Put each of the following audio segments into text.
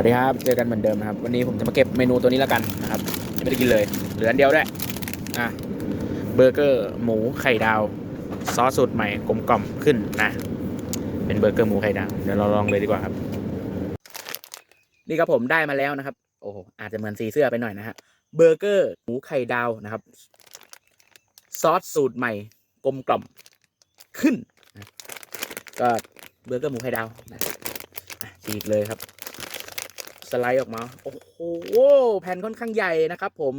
วัสดีครับ เจอกันเหมือนเดิมนะครับ วันนี้ผมจะมาเก็บเมนูตัวนี้แล้วกันนะครับยังไม่ได้กินเลย เหลืออันเดียวด้วยอะเบอร์เกอร์หมูไข่ดาว ซอสสูตรใหม่กลมกล่อมขึ้นนะ เป็นเบอร์เกอร์หมูไข่ดาว เดี๋ยวเราลองเลยดีกว่าครับ นี่ครับผมได้มาแล้วนะครับ โอ้โหอาจจะเหมือนสีเสื้อไปหน่อยนะฮะ เบอร์เกอร์หมูไข่ดาวนะครับ ซอสสูตรใหม่กลมกล่อมขึ้น ก็เบอร์เกอร์หมูไข่ดาวนะฉีกเลยครับ สไลด์ออกมา โอ้โหแผ่นค่อนข้างใหญ่นะครับ ผม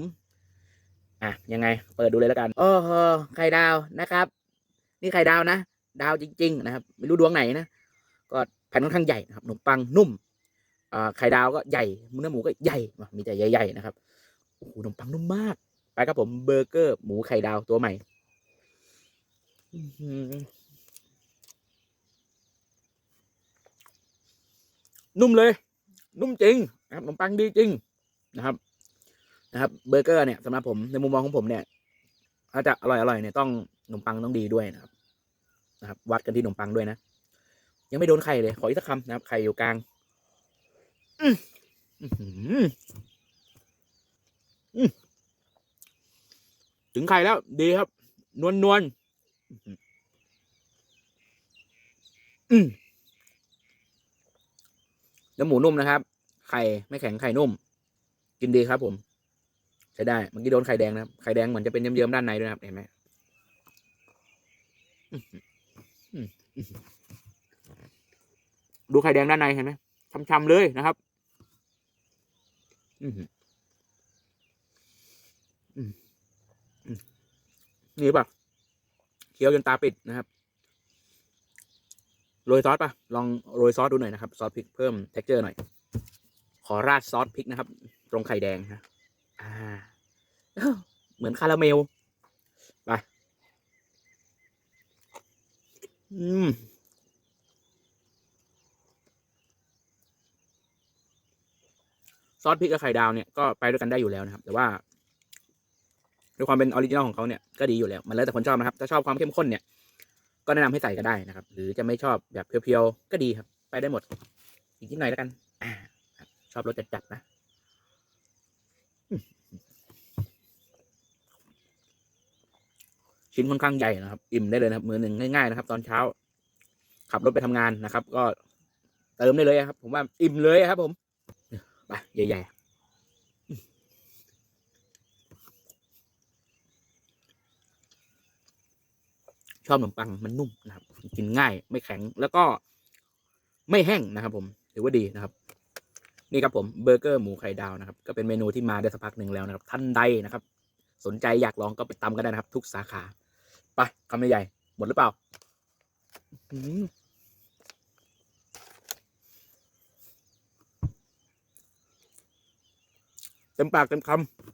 อะยังไง เปิดดูเลยแล้วกันโอ้โหไข่ดาวนะครับ นี่ไข่ดาวนะ ดาวจริง ๆ นะครับ ไม่รู้ดวงไหนนะ ก็แผ่นค่อนข้างใหญ่นะครับขนมปังนุ่มอ่าไข่ดาวก็ใหญ่เนื้อหมูก็ใหญ่ มีแต่ใหญ่ๆนะครับโอ้โหขนมปังนุ่มมาก ไปครับผมเบอร์เกอร์ หมูไข่ดาวตัวใหม่นุ่มเลย นุ่มจริงนะครับขนมปังดีจริงนะครับ นะครับเบอร์เกอร์เนี่ยสำหรับผมในมุมมองของผมเนี่ยถ้าจะอร่อยอร่อยเนี่ยต้องขนมปังต้องดีด้วยนะครับ นะครับ วัดกันที่ขนมปังด้วยนะยังไม่โดนไข่เลยขออีกสักคำนะครับไข่อยู่กลางถึงไข่แล้ว ดีครับ นวลนวลแล้วหมูนุ่มนะครับ ไข่ไม่แข็งไข่นุ่ม กินดีครับ ผม ใช้ได้เมื่อกี้โดนไข่แดงนะครับไข่แดงเหมือนจะเป็นเยิ้มๆด้านในด้วยนะครับเห็นไหมดูไข่แดงด้านในเห็นไหมช้ำๆเลยนะครับนี่ป่ะเคี้ยวจนตาปิดนะครับโรยซอสป่ะ ลองโรยซอสดูหน่อยนะครับ ซอสพริกเพิ่ม t e x t อร์หน่อย อราดซอสพริกนะครับ ตรงไข่แดงนะอ่าเหมือนคาราเมล ไป อืมซอสพริกกับไข่ดาวเนี่ยก็ไปด้วยกันได้อยู่แล้วนะครับ แต่ว่าด้วยความเป็นออริจินอลของเขาเนี่ยก็ดีอยู่แล้ว มันแล้วแต่คนชอบนะครับ ถ้าชอบความเข้มข้นเนี่ย ก็แนะนำให้ใส่ก็ได้นะครับ หรือจะไม่ชอบแบบเพียวๆ ก็ดีครับ ไปได้หมด อีกนิดหน่อยแล้วกัน อ่าครับรสจัดๆนะชิ้นค่อนข้างใหญ่นะครับ อิ่มได้เลยนะครับ มือหนึ่งง่ายๆนะครับ ตอนเช้า ขับรถไปทำงานนะครับ ก็เติมได้เลยครับ ผมว่าอิ่มเลยครับ ผมไปใหญ่ๆชอบขนมปังมันนุ่มนะครับ กินง่ายไม่แข็งแล้วก็ไม่แห้งนะครับ ผมถือว่าดีนะครับ นี่ครับผมเบอร์เกอร์หมูไข่ดาวนะครับก็เป็นเมนูที่มาได้สักพักหนึ่งแล้วนะครับ ท่านใดนะครับ สนใจอยากลองก็ไปตำกันได้นะครับ ทุกสาขาไปคำใหญ่ๆหมดหรือเปล่าเต็มปากเต็มคำ